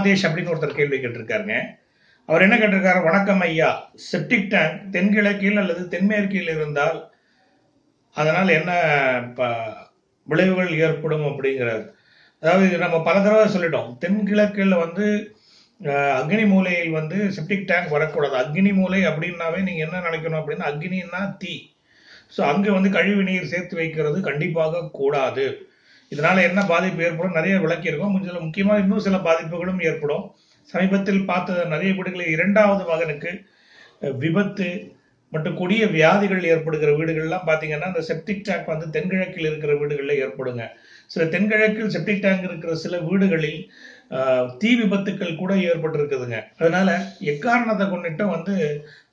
சிவமாதேஷ் அப்படின்னு ஒருத்தர் கேள்வி கேட்டிருக்காருங்க. அவர் என்ன கேட்டிருக்காரு? வணக்கம் ஐயா. செப்டிக் டேங்க் தென்கிழக்கில் அல்லது தென்மேற்கில் இருந்தால் அதனால் என்ன ப- விளைவுகள் ஏற்படும் அப்படிங்கிறார். அதாவது நம்ம பல தடவை சொல்லிட்டோம். தென்கிழக்கில் வந்து அக்னி மூலையில் வந்து செப்டிக் டேங்க் வரக்கூடாது. அக்னி மூலை அப்படின்னாவே நீங்கள் என்ன நினைக்கணும் அப்படின்னா அக்னின்னா தீ. ஸோ அங்கே வந்து கழிவு நீர் சேர்த்து வைக்கிறது கண்டிப்பாக கூடாது. இதனால் என்ன பாதிப்பு ஏற்படும்? நிறைய விளக்கியிருக்கோம் கொஞ்சம் முக்கியமாக இன்னும் சில பாதிப்புகளும் ஏற்படும். சமீபத்தில் பார்த்த நிறைய வீடுகளில் இரண்டாவது மகனுக்கு விபத்து மற்றும் கொடிய வியாதிகள் ஏற்படுகிற வீடுகள்லாம் பார்த்தீங்கன்னா அந்த செப்டிக் டேங்க் வந்து தென்கிழக்கில் இருக்கிற வீடுகளில் ஏற்படுங்க. சில தென்கிழக்கில் செப்டிக் டேங்க் இருக்கிற சில வீடுகளில் தீ விபத்துக்கள் கூட ஏற்பட்டிருக்குதுங்க. அதனால எக்காரணத்தை கொண்டுட்டும் வந்து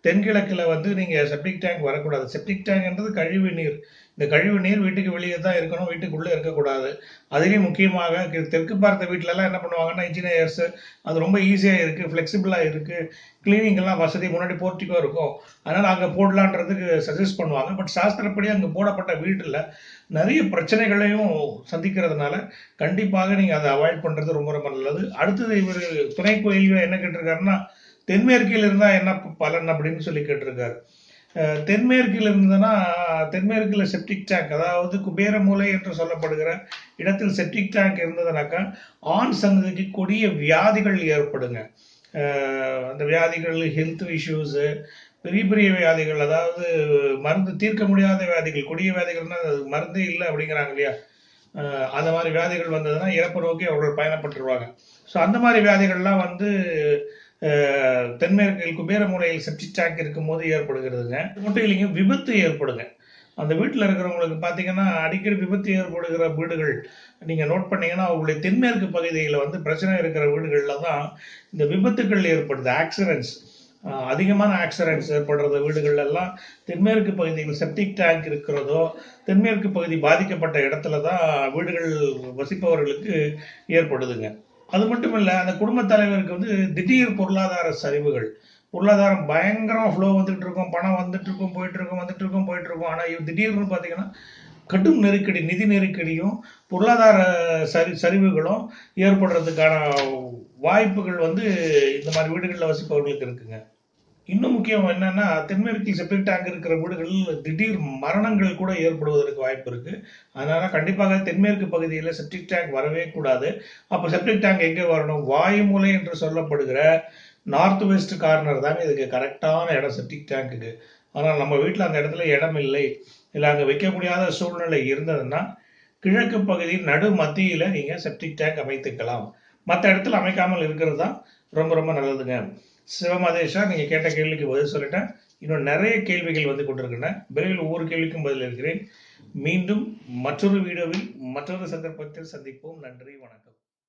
தென்கிழக்கில் வந்து நீங்கள் செப்டிக் டேங்க் வரக்கூடாது. செப்டிக் டேங்க்ன்றது கழிவு நீர். இந்த கழிவு நீர் வீட்டுக்கு வெளியே தான் இருக்கணும். வீட்டுக்குள்ளே இருக்கக்கூடாது. அதுலேயும் முக்கியமாக தெற்கு பார்த்த வீட்டிலலாம் என்ன பண்ணுவாங்கன்னா இன்ஜினியர்ஸு அது ரொம்ப ஈஸியாக இருக்குது ஃப்ளெக்சிபிளாக இருக்குது கிளீனிங்கெல்லாம் வசதி முன்னாடி போர்ட்டிக்கோ இருக்கும். அதனால் அங்கே போடலான்றதுக்கு சஜஸ்ட் பண்ணுவாங்க. பட் சாஸ்திரப்படி அங்கே போடப்பட்ட வீட்டில் நிறைய பிரச்சனைகளையும் சந்திக்கிறதுனால கண்டிப்பாக நீங்கள் அதை அவாய்ட் பண்ணுறது ரொம்ப ரொம்ப நல்லது. அடுத்தது இவர் துணை கோயில்கள் என்ன கேட்டிருக்காருன்னா தென்மேற்கில் இருந்தால் என்ன பலன் அப்படின்னு சொல்லி கேட்டிருக்காரு. தென்மேற்கில் இருந்ததுன்னா தென்மேற்கில் செப்டிக் டேங்க் அதாவது குபேர மூலை என்று சொல்லப்படுகிற இடத்தில் செப்டிக் டேங்க் இருந்ததுனாக்கா ஆண் சந்ததிக்கு கொடிய வியாதிகள் ஏற்படுங்க. அந்த வியாதிகள் ஹெல்த் இஷ்யூஸு பெரிய பெரிய வியாதிகள் அதாவது மருந்து தீர்க்க முடியாத வியாதிகள் கொடிய வியாதிகள்னா அது மருந்தே இல்லை அப்படிங்கிறாங்க இல்லையா? அந்த மாதிரி வியாதிகள் வந்ததுன்னா இறப்பு நோக்கி அவர்கள் பயணப்பட்டுருவாங்க. ஸோ அந்த மாதிரி வியாதிகள்லாம் வந்து தென்மேற்கில் குபேர மூலையில் செப்டிக் டேங்க் இருக்கும்போது ஏற்படுகிறதுங்க. இது மட்டும் இல்லைங்க விபத்து ஏற்படுங்க. அந்த வீட்டில் இருக்கிறவங்களுக்கு பார்த்தீங்கன்னா அடிக்கடி விபத்து ஏற்படுகிற வீடுகள் நீங்கள் நோட் பண்ணீங்கன்னா அவங்களுடைய தென்மேற்கு பகுதியில் வந்து பிரச்சனை இருக்கிற வீடுகளில் தான் இந்த விபத்துக்கள் ஏற்படுது. ஆக்சிடென்ட்ஸ் அதிகமான ஆக்சிடென்ட்ஸ் ஏற்படுற வீடுகள் எல்லாம் தென்மேற்கு பகுதியில் செப்டிக் டேங்க் இருக்கிறதோ தென்மேற்கு பகுதி பாதிக்கப்பட்ட இடத்துல தான் வீடுகள் வசிப்பவர்களுக்கு ஏற்படுதுங்க. அது மட்டும் இல்லை அந்த குடும்பத் தலைவருக்கு வந்து திடீர் பொருளாதார சரிவுகள். பொருளாதாரம் பயங்கரமாக ஃப்ளோ வந்துட்டு இருக்கும். பணம் வந்துட்டு இருக்கும் போயிட்டு இருக்கும் வந்துட்டு இருக்கும் போயிட்டு இருக்கும். ஆனால் திடீர்னு பார்த்தீங்கன்னா கடும் நெருக்கடி நிதி நெருக்கடியும் பொருளாதார சரி சரிவுகளும் ஏற்படுறதுக்கான வாய்ப்புகள் வந்து இந்த மாதிரி வீடுகளில் வசிப்பவர்களுக்கு இருக்குங்க. இன்னும் முக்கியம் என்னன்னா தென்மேற்கில் செப்டிக் டேங்க் இருக்கிற வீடுகளில் திடீர் மரணங்கள் கூட ஏற்படுவதற்கு வாய்ப்பு இருக்கு. அதனால கண்டிப்பாக தென்மேற்கு பகுதியில் செப்டிக் டேங்க் வரவே கூடாது. அப்போ செப்டிக் டேங்க் எங்கே வரணும்? வாயுமூலை என்று சொல்லப்படுகிற நார்த் வெஸ்ட் கார்னர் தாங்க இதுக்கு கரெக்டான இடம் செப்டிக் டேங்க்குக்கு ஆனால் நம்ம வீட்டில் அந்த இடத்துல இடம் இல்லை. இல்லை அங்கே வைக்க முடியாத சூழ்நிலை இருந்ததுன்னா கிழக்கு பகுதியின் நடு மத்தியில் நீங்கள் செப்டிக் டேங்க் அமைத்துக்கலாம். மற்ற இடத்துல அமைக்காமல் இருக்கிறது தான் ரொம்ப ரொம்ப நல்லதுங்க. சிவமதேஷா நீங்கள் கேட்ட கேள்விக்கு பதில் சொல்லிட்டேன். இன்னும் நிறைய கேள்விகள் வந்து கொண்டிருக்கின்றன. விரைவில் ஒவ்வொரு கேள்விக்கும் பதில் இருக்கிறேன் மீண்டும் மற்றொரு வீடியோவில் மற்றொரு சந்தர்ப்பத்தில் சந்திப்போம். நன்றி வணக்கம்.